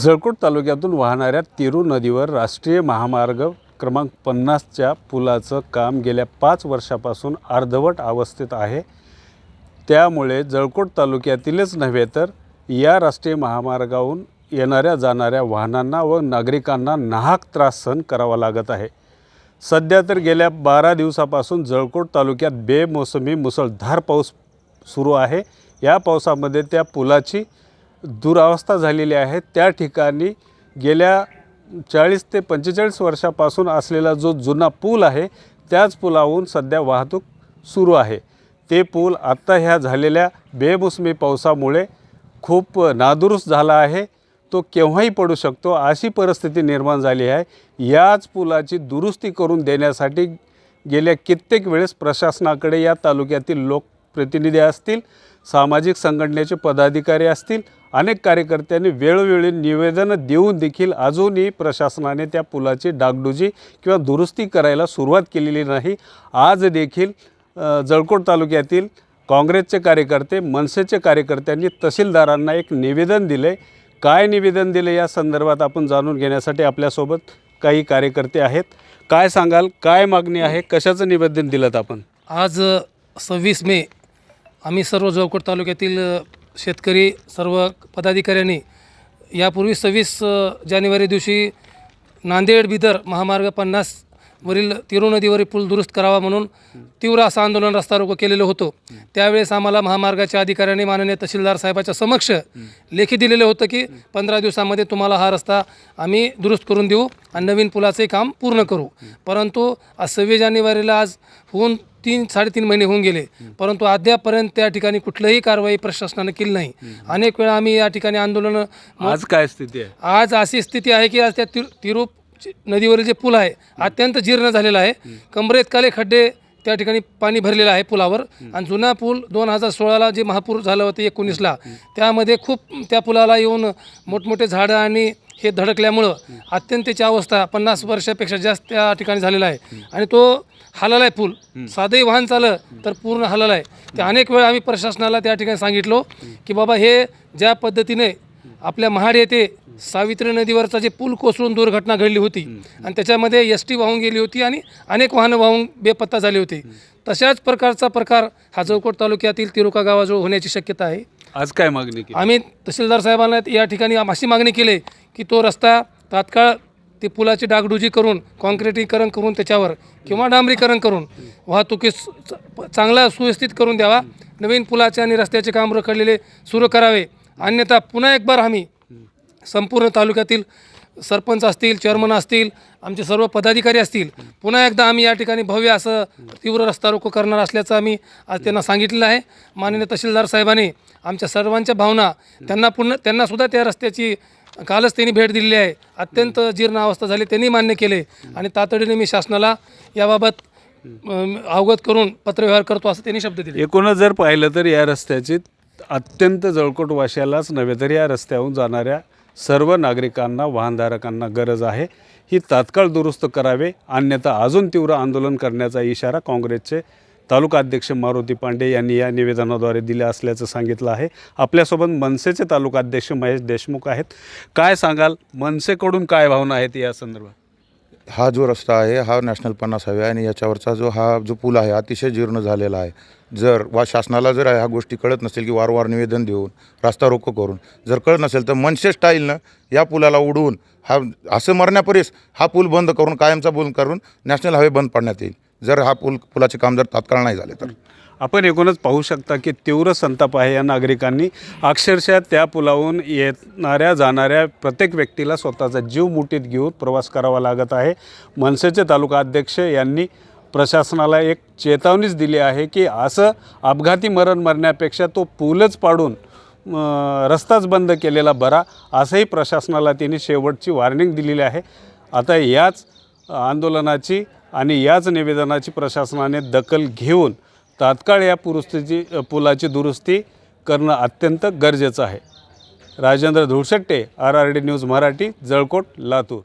जळकोट तालुक्यातून वाहणाऱ्या तिरू नदीवर राष्ट्रीय महामार्ग क्रमांक पन्नासच्या पुलाचं काम गेल्या पाच वर्षापासून अर्धवट अवस्थेत आहे. त्यामुळे जळकोट तालुक्यातीलच नव्हे तर या राष्ट्रीय महामार्गाहून येणाऱ्या जाणाऱ्या वाहनांना व नागरिकांना नाहक त्रास सहन करावा लागत आहे. सध्या तर गेल्या बारा दिवसापासून जळकोट तालुक्यात बेमोसमी मुसळधार पाऊस सुरू आहे. या पावसामध्ये त्या पुलाची दुरावस्था झालेली आहे. त्या ठिकाणी गेल्या चाळीस ते पंचेचाळीस वर्षापासून असलेला जो जुना पूल आहे त्याच पुलावरून सध्या वाहतूक सुरू आहे. ते पूल आत्ता ह्या झालेल्या बेमोसमी पावसामुळे खूप नादुरुस्त झाला आहे. तो केव्हाही पडू शकतो अशी परिस्थिती निर्माण झाली आहे. याच पुलाची दुरुस्ती करून देण्यासाठी गेल्या कित्येक वेळेस प्रशासनाकडे या तालुक्यातील लोक प्रतिनिधी असतील सामाजिक संघटनेचे पदाधिकारी असतील अनेक कार्यकर्त्यांनी वेळोवेळी निवेदनं देऊन देखील अजूनही प्रशासनाने त्या पुलाची डागडुजी किंवा दुरुस्ती करायला सुरुवात केलेली नाही. आज देखील जळकोट तालुक्यातील काँग्रेसचे कार्यकर्ते मनसेचे कार्यकर्त्यांनी तहसीलदारांना एक निवेदन दिले काय निवेदन दिले या संदर्भात आपण जाणून घेण्यासाठी आपल्यासोबत काही कार्यकर्ते आहेत. काय सांगाल काय मागणी आहे कशाचं निवेदन दिलं आपण? आज सव्वीस मे आम्ही सर्व जळकोट तालुक्यातील शेतकरी सर्व पदाधिकाऱ्यांनी यापूर्वी सव्वीस जानेवारी दिवशी नांदेड बिदर महामार्ग पन्नास वरील तिरू नदीवरील पूल दुरुस्त करावा म्हणून तीव्र असं आंदोलन रस्ता रोको केलेलं होतं. त्यावेळेस आम्हाला महामार्गाच्या अधिकाऱ्यांनी माननीय तहसीलदार साहेबाच्या समक्ष लेखी दिलेलं होतं की पंधरा दिवसामध्ये तुम्हाला हा रस्ता आम्ही दुरुस्त करून देऊ आणि नवीन पुलाचे काम पूर्ण करू. परंतु आज सव्वीस जानेवारीला आज होऊन तीन साडेतीन महिने होऊन गेले. परंतु अद्यापपर्यंत त्या ठिकाणी कुठलीही कारवाई प्रशासनाने केली नाही. अनेक वेळा आम्ही या ठिकाणी आंदोलन आज काय स्थिती आहे? आज अशी स्थिती आहे की आज त्या तिर तिरूप नदीवरील जे पूल आहे अत्यंत जीर्ण झालेला आहे. कमरेत काले खड्डे त्या ठिकाणी पाणी भरलेलं आहे पुलावर. आणि जुना पूल दोन हजार सोळाला जे महापूर झालं होतं एकोणीसला त्यामध्ये खूप त्या पुलाला येऊन मोठमोठे झाडं आणि हे धडकल्यामुळं अत्यंतची अवस्था पन्नास वर्षापेक्षा जास्त त्या ठिकाणी झालेला आहे. आणि तो हालाला आहे पूल. साधंही वाहन चाललं तर पूर्ण हालाला आहे. ते अनेक वेळा आम्ही प्रशासनाला त्या ठिकाणी सांगितलो की बाबा हे ज्या पद्धतीने आपल्या महाड येथे सावित्री नदीवरचा जे पूल कोसळून दुर्घटना घडली होती आणि त्याच्यामध्ये एस टी वाहून गेली होती आणि अनेक वाहनं वाहून बेपत्ता झाली होती. तशाच प्रकारचा प्रकार हा जळकोट तालुक्यातील तिरुका गावाजवळ होण्याची शक्यता आहे. आज काय मागणी केली? आम्ही तहसीलदार साहेबांना या ठिकाणी अशी मागणी केली की तो रस्ता तात्काळ ते पुलाची डागडुजी करून कॉन्क्रिटीकरण करून त्याच्यावर किंवा डांबरीकरण करून वाहतुकीस चांगला सुव्यवस्थित करून द्यावा. नवीन पुलाचे आणि रस्त्याचे काम रखडलेले सुरू करावे. अन्यथा पुन्हा एक बार आम्ही संपूर्ण तालुक्यातील सरपंच असतील चेअरमन असतील आमचे सर्व पदाधिकारी असतील पुन्हा एकदा आम्ही या ठिकाणी भव्य असं तीव्र रस्ता रोको करणार असल्याचं आम्ही आज त्यांना सांगितलेलं आहे. माननीय तहसीलदार साहेबांनी आमच्या सर्वांच्या भावना त्यांना पुन्हा त्यांनासुद्धा त्या रस्त्याची कालच त्यांनी भेट दिलेली आहे. अत्यंत जीर्ण अवस्था झाली त्यांनी मान्य केले. आणि तातडीने मी शासनाला याबाबत अवगत करून पत्रव्यवहार करतो असं त्यांनी शब्द दिले. एकूणच जर पाहिलं तर या रस्त्याची अत्यंत जळकोट वाशालाच नव्हे तर या रस्त्याहून जाणाऱ्या सर्व नागरिकांना वाहनधारकांना गरज आहे. ही तात्काळ दुरुस्त करावे अन्यथा अजून तीव्र आंदोलन करण्याचा इशारा काँग्रेसचे तालुका अध्यक्ष मारुती पांडे यांनी या निवेदनाद्वारे दिल्या असल्याचं सांगितलं आहे. आपल्यासोबत मनसेचे तालुका अध्यक्ष महेश देशमुख आहेत. काय सांगाल? मनसेकडून काय भावना आहेत या संदर्भात? हा जो रस्ता आहे हा नॅशनल पन्नास हवे आणि याच्यावरचा जो हा जो पूल आहे अतिशय जीर्ण झालेला आहे. जर वा शासनाला जर ह्या गोष्टी कळत नसेल की वारंवार निवेदन देऊन रास्ता रोको करून जर कळत नसेल तर मनसे स्टाईलनं या पुलाला उडवून हा असं मरण्यापरीस हा पूल बंद करून कायमचा पूल करून नॅशनल हायवे बंद पाडण्यात येईल. जर हा पूल पुलाचे काम जर तात्काळ नाही झाले तर. आपण एकूणच पाहू शकता की तीव्र संताप आहे या नागरिकांनी. अक्षरशः त्या पुलावून येणाऱ्या जाणाऱ्या प्रत्येक व्यक्तीला स्वतःचा जीव मुठीत घेऊन प्रवास करावा लागत आहे. मनसेचे तालुका अध्यक्ष यांनी प्रशासनाला एक चेतावणीच दिली आहे की असं अपघाती मरण मरण्यापेक्षा तो पूलच पाडून रस्ताच बंद केलेला बरा असंही प्रशासनाला त्यांनी शेवटची वॉर्निंग दिलेली आहे. आता याच आंदोलनाची आणि याच निवेदनाची प्रशासनाने दखल घेऊन तात्काळ या पुरुस्तीची पुलाची दुरुस्ती करणं अत्यंत गरजेचं आहे. Rajendra Dhulshette R R D news Marathi Jalkot Latur.